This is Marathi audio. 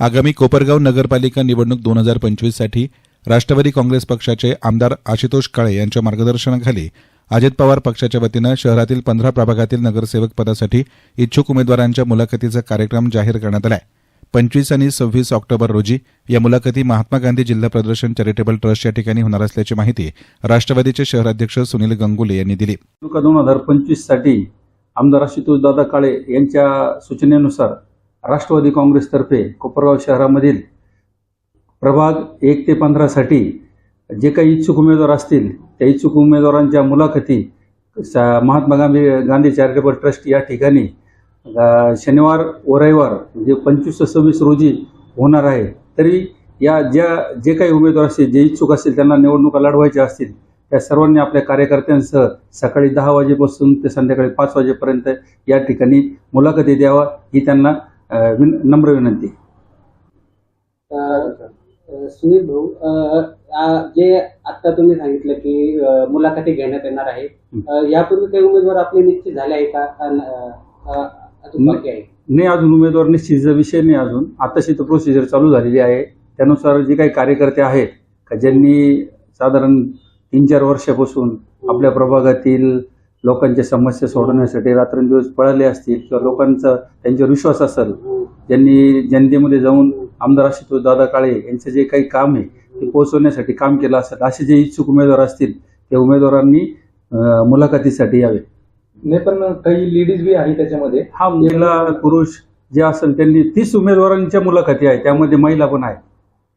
आगामी कोपरगाव नगरपालिका निवडणूक दोन हजार पंचवीससाठी राष्ट्रवादी काँग्रेस पक्षाचे आमदार आशुतोष काळे यांच्या मार्गदर्शनाखाली अजित पवार पक्षाच्या वतीनं शहरातील पंधरा प्रभागातील नगरसेवक पदासाठी इच्छुक उमेदवारांच्या मुलाखतीचा कार्यक्रम जाहीर करण्यात आलाय. पंचवीस आणि सव्वीस ऑक्टोबर रोजी या मुलाखती महात्मा गांधी जिल्हा प्रदर्शन चॅरिटेबल ट्रस्ट या ठिकाणी होणार असल्याची माहिती राष्ट्रवादीचे शहराध्यक्ष सुनील गंगुले यांनी दिली. दोन हजार पंचवीससाठी आमदार आशुतोष दादा काळे यांच्या सूचनेनुसार राष्ट्रवादी काँग्रेसतर्फे कोपरगाव शहरामधील प्रभाग एक ते पंधरासाठी जे काही इच्छुक उमेदवार असतील त्या इच्छुक उमेदवारांच्या मुलाखती सा- महात्मा गांधी गांधी चॅरिटेबल ट्रस्ट या ठिकाणी शनिवार व रविवार म्हणजे पंचवीस ते सव्वीस रोजी होणार आहे. तरी या ज्या जे काही उमेदवार असतील जे इच्छुक असतील त्यांना निवडणुका लढवायच्या असतील त्या सर्वांनी आपल्या कार्यकर्त्यांसह सकाळी दहा वाजेपासून ते संध्याकाळी पाच वाजेपर्यंत या ठिकाणी मुलाखती द्यावा ही त्यांना विन नम्र विनंती सुनील भाऊ जे आता तुम्ही सांगितलं की मुलाखती घेण्यात येणार आहे. यापूर्वी काही उमेदवार आपले निश्चित झाले आहे का? अ, अ, अजून बाकी आहे. नाही अजून उमेदवार निश्चित विषय नाही अजून. आताशी तर प्रोसिजर चालू झालेली आहे. त्यानुसार जे काही कार्यकर्ते आहेत का ज्यांनी साधारण तीन चार वर्षापासून आपल्या प्रभागातील लोकांच्या समस्या सोडवण्यासाठी रात्रंदिवस पळाले असतील किंवा लोकांचा त्यांच्यावर विश्वास असेल ज्यांनी जनतेमध्ये जाऊन आमदार आशुतोष दादा काळे यांचं जे काही काम आहे ते पोहोचवण्यासाठी काम केलं असेल असे जे इच्छुक उमेदवार असतील त्या उमेदवारांनी मुलाखतीसाठी यावे. नाही पण काही लेडीज बी आहे त्याच्यामध्ये. हा महिला पुरुष जे असेल त्यांनी तीस उमेदवारांच्या मुलाखती आहे त्यामध्ये महिला पण आहे